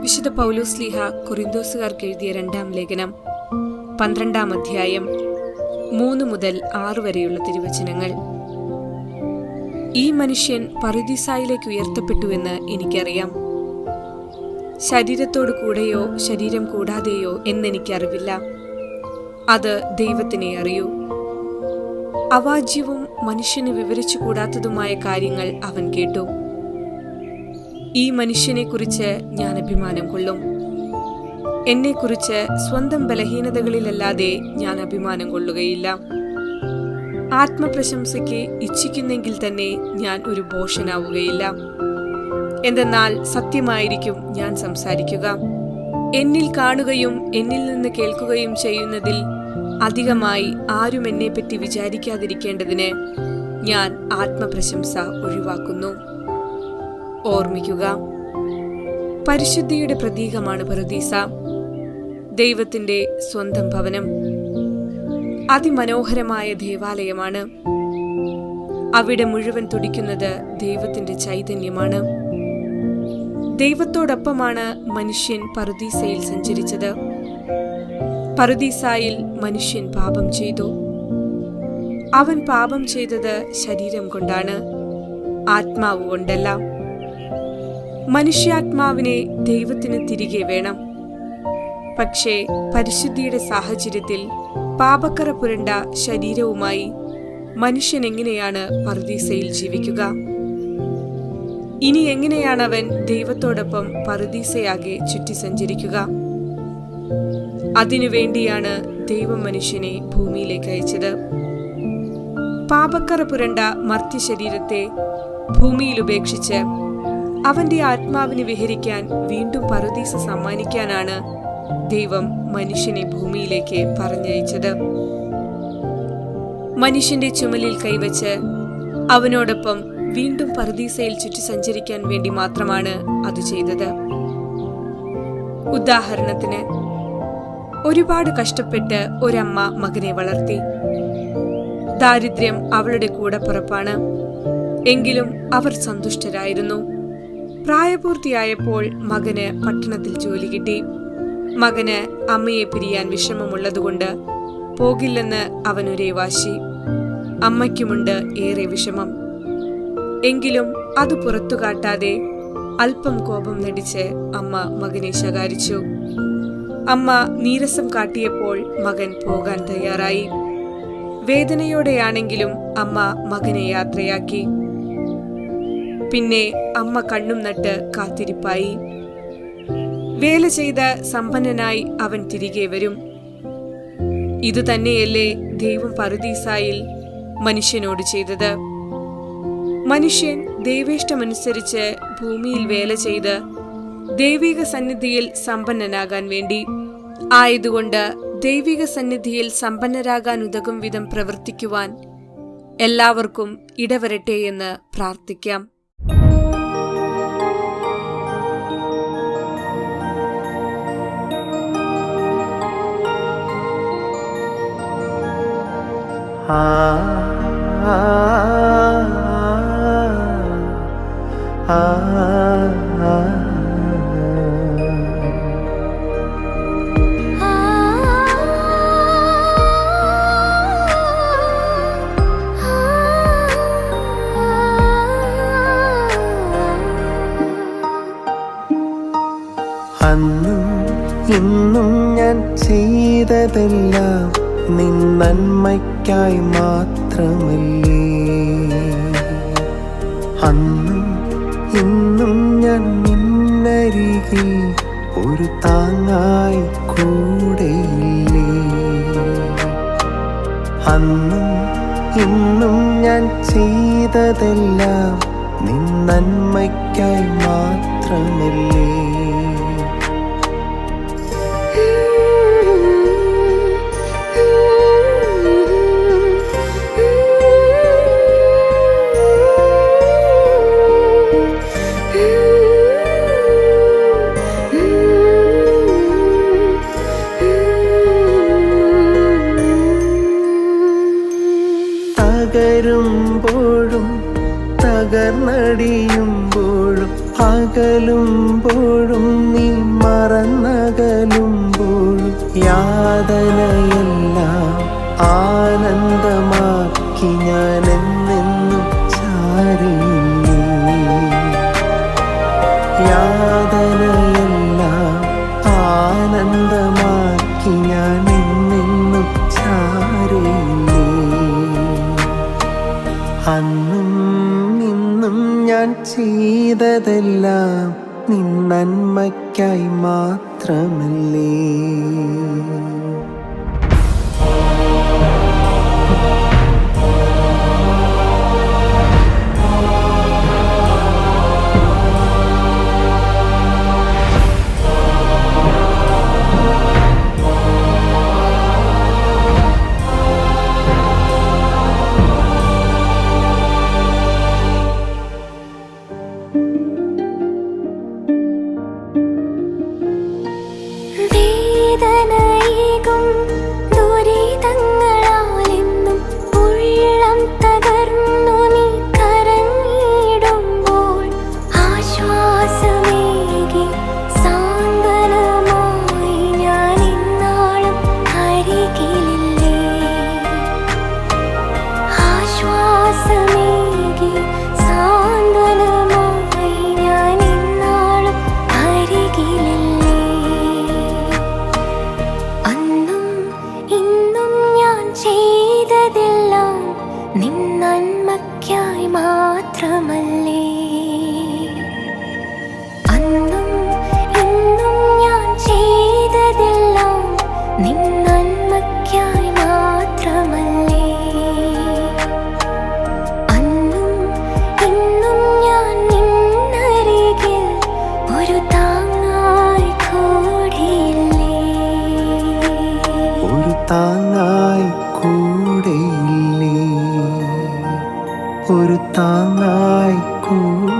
വിശുദ്ധ പൗലോസ് ലീഹ കൊറിന്തോസുകാർക്ക് എഴുതിയ രണ്ടാം ലേഖനം പന്ത്രണ്ടാം അധ്യായം മൂന്ന് മുതൽ ആറ് വരെയുള്ള തിരുവചനങ്ങൾ. ഈ മനുഷ്യൻ പറുദീസായിലേക്ക് ഉയർത്തപ്പെട്ടുവെന്ന് എനിക്കറിയാം. ശരീരത്തോട് കൂടെയോ ശരീരം കൂടാതെയോ എന്നെനിക്കറിവില്ല. അത് ദൈവത്തിനെ അറിയൂ. അവാജ്യവും മനുഷ്യന് വിവരിച്ചു കൂടാത്തതുമായ കാര്യങ്ങൾ അവൻ കേട്ടു. ഈ മനുഷ്യനെ കുറിച്ച് ഞാൻ അഭിമാനം കൊള്ളും. എന്നെക്കുറിച്ച് സ്വന്തം ബലഹീനതകളിലല്ലാതെ ഞാൻ അഭിമാനം കൊള്ളുകയില്ല. ആത്മപ്രശംസയ്ക്ക് ഇച്ഛിക്കുന്നെങ്കിൽ തന്നെ ഞാൻ ഒരു ബോഷനാവുകയില്ല എന്തെന്നാൽ സത്യമായിരിക്കും ഞാൻ സംസാരിക്കുക. എന്നിൽ കാണുകയും എന്നിൽ നിന്ന് കേൾക്കുകയും ചെയ്യുന്നതിൽ അധികമായി ആരും എന്നെപ്പറ്റി വിചാരിക്കാതിരിക്കേണ്ടതിന് ഞാൻ ആത്മപ്രശംസ ഒഴിവാക്കുന്നു. ഓർമ്മിക്കുക. പരിശുദ്ധിയുടെ പ്രതീകമാണ് പറുദീസ. ദൈവത്തിന്റെ സ്വന്തം ഭവനം. അതിമനോഹരമായ ദേവാലയമാണ്. അവിടെ മുഴുവൻ തുടിക്കുന്നത് ദൈവത്തിന്റെ ചൈതന്യമാണ്. ദൈവത്തോടൊപ്പമാണ് മനുഷ്യൻ പറുദീസയിൽ സഞ്ചരിച്ചത്. പറുദീസായിൽ മനുഷ്യൻ പാപം ചെയ്തു. അവൻ പാപം ചെയ്തത് ശരീരം കൊണ്ടാണ്. ആത്മാവ് കൊണ്ടല്ല. മനുഷ്യാത്മാവിനെ ദൈവത്തിന് തിരികെ വേണം. പക്ഷേ പരിശുദ്ധിയുടെ സാഹചര്യത്തിൽ പാപക്കറ പുരണ്ട ശരീരവുമായി മനുഷ്യൻ എങ്ങനെയാണ് പർദീസയിൽ ജീവിക്കുക? ഇനി എങ്ങനെയാണ് അവൻ ദൈവത്തോടൊപ്പം പർദീസയാകെ ചുറ്റി സഞ്ചരിക്കുക? അതിനുവേണ്ടിയാണ് ദൈവം മനുഷ്യനെ ഭൂമിയിലേക്ക് അയച്ചത്. പാപക്കറ പുരണ്ട മർത്യ ശരീരത്തെ ഭൂമിയിൽ ഉപേക്ഷിച്ച് അവന്റെ ആത്മാവിന് വിഹരിക്കാൻ വീണ്ടും പറുദീസ സമ്മാനിക്കാനാണ് ദൈവം മനുഷ്യനെ ഭൂമിയിലേക്ക് പറഞ്ഞയച്ചത്. മനുഷ്യന്റെ ചുമലിൽ കൈവച്ച് അവനോടൊപ്പം വീണ്ടും പറുദീസയിൽ ചുറ്റി സഞ്ചരിക്കാൻ വേണ്ടി മാത്രമാണ് അത് ചെയ്തത്. ഉദാഹരണത്തിന് ഒരുപാട് കഷ്ടപ്പെട്ട് ഒരമ്മ മകനെ വളർത്തി. ദാരിദ്ര്യം അവളുടെ കൂടെ കൂടപ്പുറപ്പാണ് എങ്കിലും അവർ സന്തുഷ്ടരായിരുന്നു. പ്രായപൂർത്തിയായപ്പോൾ മകന് പട്ടണത്തിൽ ജോലി കിട്ടി. മകന് അമ്മയെ പിരിയാൻ വിഷമമുള്ളതുകൊണ്ട് പോകില്ലെന്ന് അവനൊരേ വാശി. അമ്മയ്ക്കുമുണ്ട് ഏറെ വിഷമം. എങ്കിലും അത് പുറത്തു കാട്ടാതെ അല്പം കോപം നടിച്ച് അമ്മ മകനെ ശകാരിച്ചു. അമ്മ നീരസം കാട്ടിയപ്പോൾ മകൻ പോകാൻ തയ്യാറായി. വേദനയോടെയാണെങ്കിലും അമ്മ മകനെ യാത്രയാക്കി. പിന്നെ അമ്മ കണ്ണും നട്ട് കാത്തിരിപ്പായി. വേല ചെയ്ത സമ്പന്നനായി അവൻ തിരികെ വരും. ഇത് തന്നെയല്ലേ ദൈവം പറുദീസായിൽ മനുഷ്യനോട് ചെയ്തത്. മനുഷ്യൻ ദൈവേഷ്ടമനുസരിച്ച് ഭൂമിയിൽ വേല ചെയ്ത് ദൈവിക സന്നിധിയിൽ സമ്പന്നനാകാൻ വേണ്ടി ആയതുകൊണ്ട് ദൈവിക സന്നിധിയിൽ സമ്പന്നരാകാൻ ഉതകും വിധം പ്രവർത്തിക്കുവാൻ എല്ലാവർക്കും ഇടവരട്ടെ എന്ന് പ്രാർത്ഥിക്കാം. അന്നും ഇന്നും ഞാൻ ചെയ്തതെല്ലാം നിൻ നന്മയ്ക്കായി മാത്രമല്ലേ? അന്നും ഇന്നും ഞാൻ നിന്നരികിൽ ഒരു താങ്ങായി കൂടെയില്ലേ? അന്നും ഇന്നും ഞാൻ ചെയ്തതെല്ലാം നിൻ നന്മയ്ക്കായി മാത്രമല്ലേ? അകന്നടിയുമ്പോഴും അകലുമ്പോഴും നീ മറന്നകലുമ്പോഴും യാതനയെല്ലാം ആനന്ദമാക്കി ഞാൻ എന്നെന്നും ചാരി യാതനയെല്ലാം ആനന്ദമാക്കി ഞാൻ എന്നെന്നും ചാരി അന്ന് ചെയ്തതെല്ലാം നിൻ നന്മയ്ക്കായി മാത്രമല്ലേ? നിൻ നന്മയ്ക്കായി മാത്രമല്ലേ? അന്നും ഇന്നും ഞാൻ ചെയ്തതെല്ലാം നിൻ നന്മയ്ക്കായി മാത്രമല്ലേ? അന്നും ഇന്നും ഞാൻ നിന്നരികിൽ ഒരു താങ്ങായി കൂടിയില്ലേ? ഒരു താങ്ങായി ഒരു താങ്ങായി കൂടെയില്ലേ